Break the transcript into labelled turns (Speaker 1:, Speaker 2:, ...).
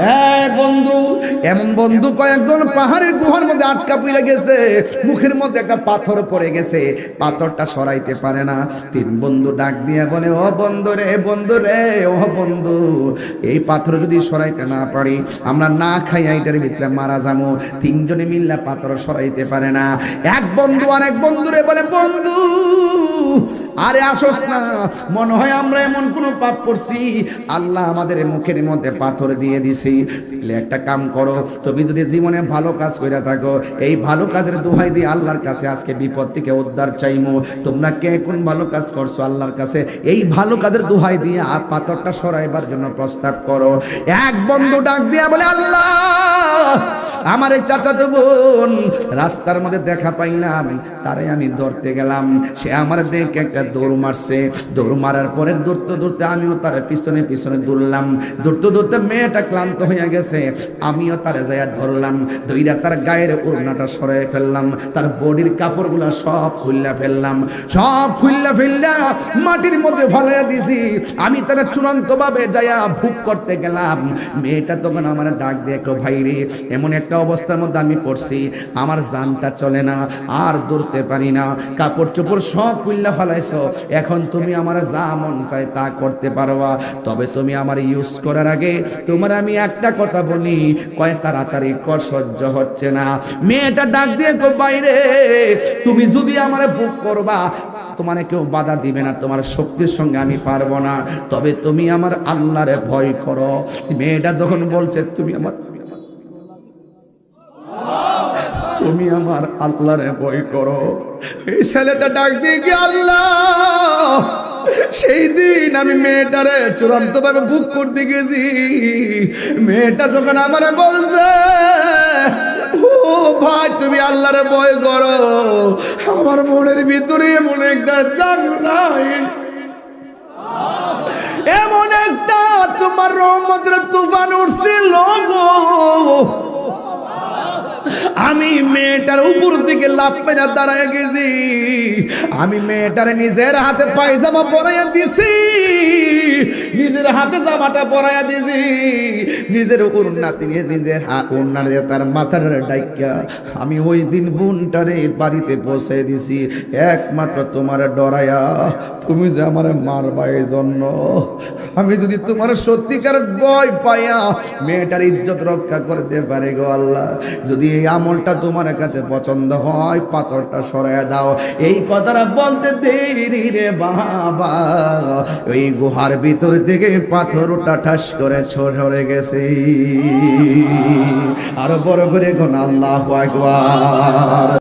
Speaker 1: হ্যাঁ বন্ধু। এমন বন্ধু কয়েকজন পাহাড়ের গুহার মধ্যে আটকা পড়ে গেছে। মুখের মধ্যে একটা পাথর পড়ে গেছে। পাথরটা সরাইতে পারে না। তিন বন্ধু ডাক দিয়ে বলে, ও বন্ধু রে বন্ধু রে, ও বন্ধু, এই পাথর যদি সরাইতে না পারি, আমরা না খাই, এইটার ভিতরে মারা যাব। তিনজনে মিললে পাথর সরাইতে পারে না। এক বন্ধু আর এক বন্ধু রে বলে, বন্ধু আরে আসোস না, মনে হয় আমরা এমন কোন পাপ করছি। আল্লাহ আমাদের মুখের মধ্যে পাথর দিয়ে দিছি। একটা কাম করো, তুমি যদি জীবনে ভালো কাজ করে থাকো, এই ভালো কাজের দোহাই দিয়ে আল্লাহর কাছে আজকে বিপদ থেকে উদ্ধার চাইমো। তোমরা কে কোন ভালো কাজ করছ আল্লাহর কাছে? এই ভালো কাজের দোহাই দিয়ে পাথরটা সরাইবার জন্য প্রস্তাব করো। এক বন্ধু ডাক দিয়া বলে, আল্লাহ! আমার এক চাচাতো বোন, রাস্তার মধ্যে দেখা পাইলাম, তারে আমি ধরতে গেলাম। সে আমার দেখে একটা দৌড় মারছে। দৌড় মারার পরে দৌড়তে দৌড়তে আমিও তার পিছনে পিছনে দৌড়লাম। দৌড়তে দৌড়তে মেয়েটা ক্লান্ত হয়ে গেছে। আমিও তার যাইয়া ধরলাম, ধইরা তার গায়ের ওড়নাটা সরাই ফেললাম, তার বডির কাপড়গুলো সব খুললা ফেললাম। সব খুললা ফেললা, মাটির মধ্যে ফেলাইয়া দিছি। আমি তারা চূড়ান্ত ভাবে যাইয়া ভুক করতে গেলাম। মেয়েটা তখন আমার ডাক কেউ ভাই রে এমন একটা অবস্থার মধ্যে আমি পড়ছি। আমার জানটা চলে না, আর দৌড়তে পারি না। কাপড় চোপড় সব কুল্লা ফেলাইছো। এখন তুমি আমার যা মন চায় তা করতে পারবা। তবে তুমি আমার ইউজ করার আগে তোমার আমি একটা কথা বলি। কয় তাড়াতাড়ি কর, সহ্য হচ্ছে না। মেয়েটা ডাক দিয়ে কো, বাইরে, তুমি যদি আমার বুক করবা, তোমার কেউ বাধা দিবে না। তোমার শক্তির সঙ্গে আমি পারব না। তবে তুমি আমার আল্লাহরে ভয় করো। মেয়েটা যখন বলছে, তুমি আমার তুমি আমার আল্লাহরে ভয় করো। এই ছেলেটা ডাক দিয়ে আল্লাহ? সেই দিন আমি মেয়েটারে চূড়ান্ত ভাবে বুক করতে গেছি। মেয়েটা যখন আমার বলছে ভাই, তুমি আল্লাহরে ভয় করো। আমার মনের ভিতরে এমন একটা জানো নাই। এমন একটা মেয়েটার উপর দিকে লাভ মেরা দাঁড়ায় গেছি। আমি মেয়েটার নিজের হাতে পায়জামা পরাইয়া দিছি। নিজের হাতে জামাটা পরাইয়া দিছি নিজের উন্নাতি নিয়ে নিজের দিয়ে তার মাথার ডাইকা। আমি ওই দিন বোনটারে বাড়িতে পৌঁছে দিছি একমাত্র তোমার ডরায়া তুমি যে আমার মারবা এই জন্য আমি যদি তোমার সত্যিকার ভয় পাইয়া মেয়েটার ইজ্জত রক্ষা করতে পারে গো আল্লাহ, যদি এই আমলটা তোমার কাছে পছন্দ হয়, পাথরটা সরাইয়া দাও। এই কথাটা বলতে দেরি রে বাবা। ওই গুহার ভিতর থেকে পাথরটা ঠাস করে সরে গেছে। আরও বড় করে কোন আল্লাহ একবার